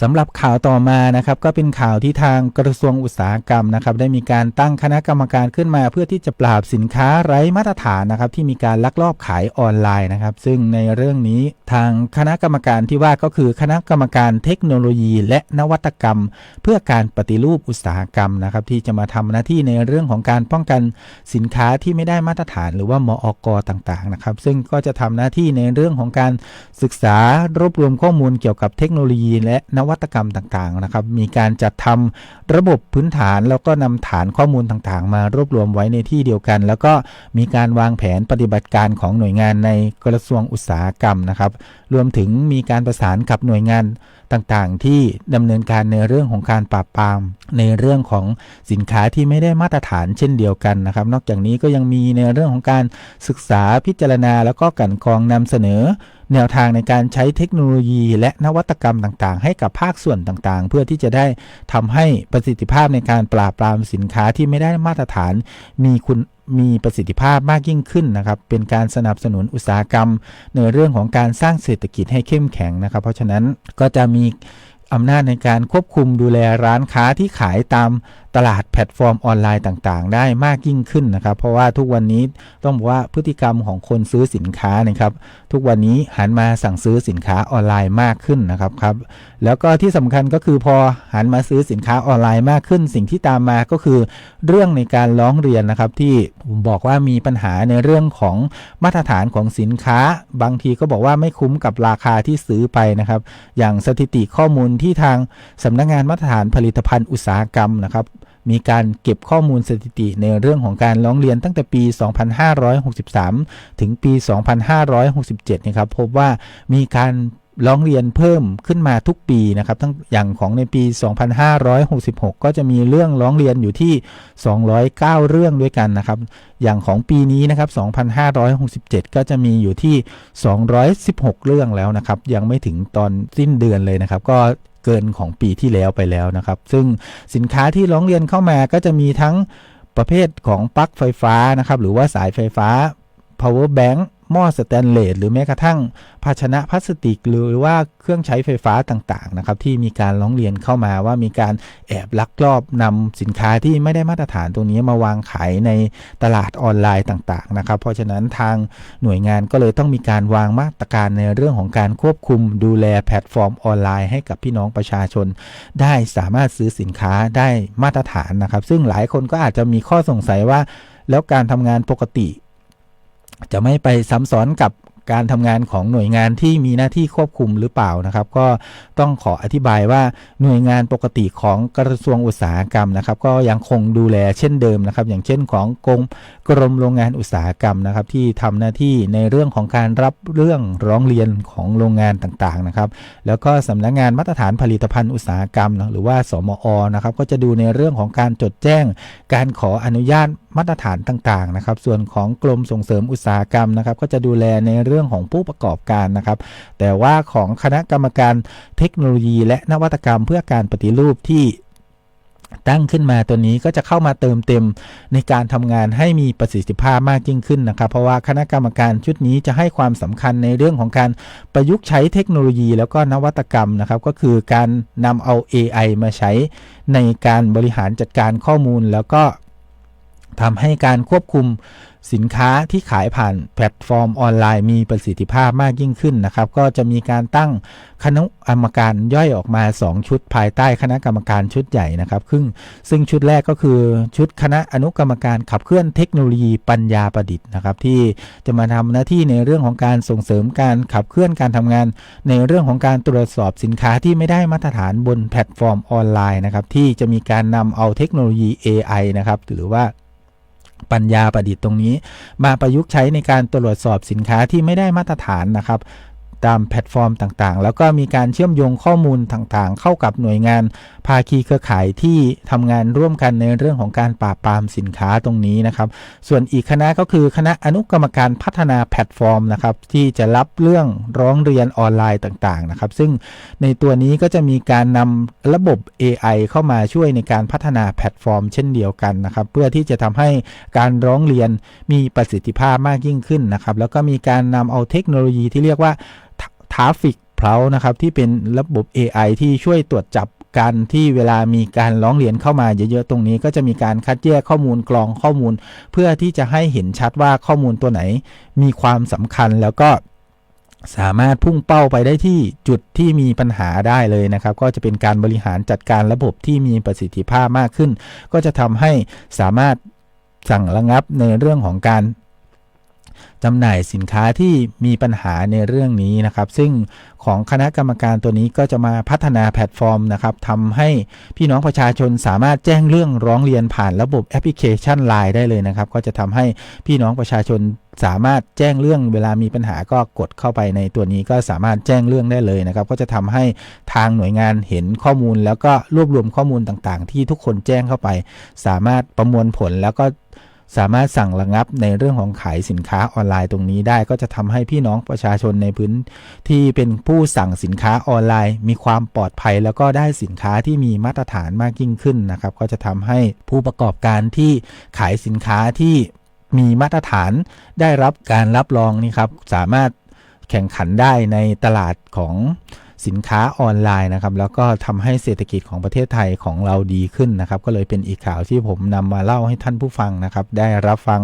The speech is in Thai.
สำหรับข่าวต่อมานะครับก็เป็นข่าวที่ทางกระทรวงอุตสาหกรรมนะครับได้มีการตั้งคณะกรรมการขึ้นมาเพื่อที่จะปราบสินค้าไร้มาตรฐานนะครับที่มีการลักลอบขายออนไลน์นะครับ ซึ่งในเรื่องนี้ทางคณะกรรมการที่ว่าก็คือคณะกรรมการเทคโนโลยี และนวัตกรรม เพื่อการปฏิรูปอุตสาหกรรมนะครับที่จะมาทำหน้าที่ในเรื่องของการป้องกันสินค้าที่ไม่ได้มาตรฐาน หรือว่ามอกต่างๆนะครับซึ่งก็จะทำหน้าที่ในเรื่องของการศึกษารวบรวมข้อมูลเกี่ยวกับเทคโนโลยี และนวัตกรรมต่างๆนะครับ มีการจัดทำระบบพื้นฐาน แล้วก็นำฐานข้อมูลต่างๆ มารวบรวมไว้ในที่เดียวกัน แล้วก็มีการวางแผนปฏิบัติการของหน่วยงานในกระทรวงอุตสาหกรรมนะครับ รวมถึงมีการประสานกับหน่วยงานต่างๆ ที่ดำเนินการในเรื่องของการปราบปราม ในเรื่องของสินค้าที่ไม่ได้มาตรฐานเช่นเดียวกันนะครับ นอกจากนี้ก็ยังมีในเรื่องของการศึกษาพิจารณา แล้วก็กันกรองนำเสนอ แนวทางในการใช้เทคโนโลยีและนวัตกรรมต่างๆ ให้กับภาคส่วนต่างๆ เพื่อที่จะได้ทำให้ประสิทธิภาพในการปราบปรามสินค้าที่ไม่ได้มาตรฐานมีคุณมีประสิทธิภาพมากยิ่งขึ้นนะครับ เป็นการสนับสนุนอุตสาหกรรม ในเรื่องของการสร้างเศรษฐกิจให้เข้มแข็งนะครับ เพราะฉะนั้นก็จะมีอำนาจในการควบคุมดูแลร้านค้าที่ขายตามตลาดแพลตฟอร์มออนไลน์ต่างๆ ได้มากยิ่งขึ้นนะครับ เพราะว่าทุกวันนี้ต้องบอกว่าพฤติกรรมของคนซื้อสินค้านะครับ ทุกวันนี้หันมาสั่งซื้อสินค้าออนไลน์มากขึ้นนะครับครับแล้วก็ที่สำคัญก็คือพอหันมาซื้อสินค้าออนไลน์มากขึ้น สิ่งที่ตามมาก็คือ เรื่องในการร้องเรียนนะครับที่ผมบอกว่ามีปัญหาในเรื่องของมาตรฐานของสินค้า บางทีก็บอกว่าไม่คุ้มกับราคาที่ซื้อไปนะครับ อย่างสถิติข้อมูลที่ทางสำนักงงานมาตรฐานผลิตภัณฑ์อุตสาหกรรมนะครับมีการเก็บข้อมูลสถิติในเรื่องของการร้องเรียนตั้งแต่ปี 2563 ถึงปี 2567 นะครับ พบว่ามีการ ร้องเรียนเพิ่มขึ้นมาทุกปีนะครับทั้งอย่างของในปี 2566 ก็จะมีเรื่องร้องเรียนอยู่ที่ 209 เรื่องด้วยกันนะครับ อย่างของปีนี้นะครับ 2567 ก็จะมีอยู่ที่ 216 เรื่องแล้วนะครับ ยังไม่ถึงตอนสิ้นเดือนเลยนะครับ ก็เกินของปีที่แล้วไปแล้วนะครับ ซึ่งสินค้าที่ร้องเรียนเข้ามาก็จะมีทั้งประเภทของปลั๊กไฟฟ้านะครับ หรือว่าสายไฟฟ้า power bank หม้อสแตนเลสหรือแม้กระทั่งภาชนะพลาสติก หรือว่าเครื่องใช้ไฟฟ้าต่างๆนะครับที่มีการร้องเรียนเข้ามาว่ามีการแอบลักลอบนำสินค้าที่ไม่ได้มาตรฐานตรงนี้มาวางขายในตลาดออนไลน์ต่างๆนะครับ เพราะฉะนั้นทางหน่วยงานก็เลยต้องมีการวางมาตรการในเรื่องของการควบคุมดูแลแพลตฟอร์มออนไลน์ให้กับพี่น้องประชาชน ได้สามารถซื้อสินค้าได้มาตรฐานนะครับ ซึ่งหลายคนก็อาจจะมีข้อสงสัยว่าแล้วการทำงานปกติ จะไม่ไปซ้ำซ้อนกับ การทำงานของหน่วยงานที่มีหน้าที่ควบคุมหรือเปล่านะครับ ก็ต้องขออธิบายว่าหน่วยงานปกติของกระทรวงอุตสาหกรรมนะครับ ก็ยังคงดูแลเช่นเดิมนะครับ อย่างเช่นของกรมกรมโรงงานอุตสาหกรรมนะครับ ที่ทำหน้าที่ในเรื่องของการรับเรื่องร้องเรียนของโรงงานต่างๆนะครับ แล้วก็สำนักงงานมาตรฐานผลิตภัณฑ์อุตสาหกรรมหรือว่าสมอนะครับ ก็จะดูในเรื่องของการจดแจ้ง การขออนุญาตมาตรฐานต่างๆนะครับ ส่วนของกรมส่งเสริมอุตสาหกรรมนะครับ ก็จะดูแลในเรื่องื่องของผู้ประกอบการนะครับ แต่ว่าของคณะกรรมการเทคโนโลยีและนวัตกรรมเพื่อการปฏิรูปที่ตั้งขึ้นมาตัวนี้ก็จะเข้ามาเติมเต็มในการทำงานให้มีประสิทธิภาพมากยิ่งขึ้นนะครับ เพราะว่าคณะกรรมการชุดนี้จะให้ความสำคัญในเรื่องของการประยุกต์ใช้เทคโนโลยีแล้วก็นวัตกรรมนะครับ ก็คือการนำเอา AI มาใช้ในการบริหารจัดการข้อมูลแล้วก็ทำให้การควบคุม สินค้าที่ขายผ่านแพลตฟอร์มออนไลน์มีประสิทธิภาพมากยิ่งขึ้นนะครับ ก็จะมีการตั้งคณะกรรมการย่อยออกมา 2 ชุดภายใต้คณะกรรมการชุดใหญ่นะครับซึ่งซึ่งชุดแรกก็คือชุดคณะอนุกรรมการขับเคลื่อนเทคโนโลยีปัญญาประดิษฐ์นะครับ ที่จะมาทำหน้าที่ในเรื่องของการส่งเสริมการขับเคลื่อนการทำงาน ในเรื่องของการตรวจสอบสินค้าที่ไม่ได้มาตรฐานบนแพลตฟอร์มออนไลน์นะครับที่จะมีการนำเอาเทคโนโลยี AI นะครับหรือว่า ปัญญาประดิษฐ์ตรงนี้ มาประยุกต์ใช้ในการตรวจสอบสินค้าที่ไม่ได้มาตรฐานนะครับ ตามแพลตฟอร์มต่างๆ แล้วก็มีการเชื่อมโยงข้อมูลต่างๆ เข้ากับหน่วยงานภาคีเครือข่ายที่ทำงานร่วมกันในเรื่องของการปราบปรามสินค้าตรงนี้นะครับ ส่วนอีกคณะก็คือคณะอนุกรรมการพัฒนาแพลตฟอร์มนะครับที่จะรับเรื่องร้องเรียนออนไลน์ต่างๆนะครับ ซึ่งในตัวนี้ก็จะมีการนำระบบ AI เข้ามาช่วยในการพัฒนาแพลตฟอร์ม เช่นเดียวกันนะครับ เพื่อที่จะทำให้การร้องเรียนมีประสิทธิภาพมากยิ่งขึ้นนะครับ แล้วก็มีการนำเอาเทคโนโลยีที่เรียกว่า ทราฟิกเพลานะครับที่เป็นระบบ AI ที่ช่วยตรวจจับการที่เวลามีการร้องเรียนเข้ามาเยอะๆตรงนี้ ก็จะมีการคัดแยกข้อมูลกรองข้อมูล เพื่อที่จะให้เห็นชัดว่าข้อมูลตัวไหน มีความสำคัญแล้วก็สามารถพุ่งเป้าไปได้ที่จุดที่มีปัญหาได้เลยนะครับ ก็จะเป็นการบริหารจัดการระบบที่มีประสิทธิภาพมากขึ้น ก็จะทำให้สามารถสั่งระงับในเรื่องของการ จำหน่ายสินค้าที่มีปัญหาในเรื่องนี้นะครับ ซึ่งของคณะกรรมการตัวนี้ก็จะมาพัฒนาแพลตฟอร์มนะครับทำให้พี่น้องประชาชนสามารถแจ้งเรื่องร้องเรียนผ่านระบบแอปพลิเคชัน Line ได้เลยนะครับ ก็จะทำให้พี่น้องประชาชนสามารถแจ้งเรื่องเวลามีปัญหาก็กดเข้าไปในตัวนี้ก็สามารถแจ้งเรื่องได้เลยนะครับ ก็จะทำให้ทางหน่วยงานเห็นข้อมูล แล้วก็รวบรวมข้อมูลต่างๆ ที่ทุกคนแจ้งเข้าไป สามารถประมวลผลแล้วก็ สามารถสั่งระงับในเรื่องของขายสินค้าออนไลน์ตรงนี้ได้ก็จะทำให้พี่น้องประชาชนในพื้นที่เป็นผู้สั่งสินค้าออนไลน์ มีความปลอดภัย แล้วก็ได้สินค้าที่มีมาตรฐานมากยิ่งขึ้นนะครับก็จะทำให้ผู้ประกอบการที่ขายสินค้าที่มีมาตรฐานได้รับการรับรองนี่ครับสามารถแข่งขันได้ในตลาดของ สินค้าออนไลน์นะครับ แล้วก็ทำให้เศรษฐกิจของประเทศไทยของเราดีขึ้นนะครับ ก็เลยเป็นอีกข่าวที่ผมนำมาเล่าให้ท่านผู้ฟังนะครับ ได้รับฟัง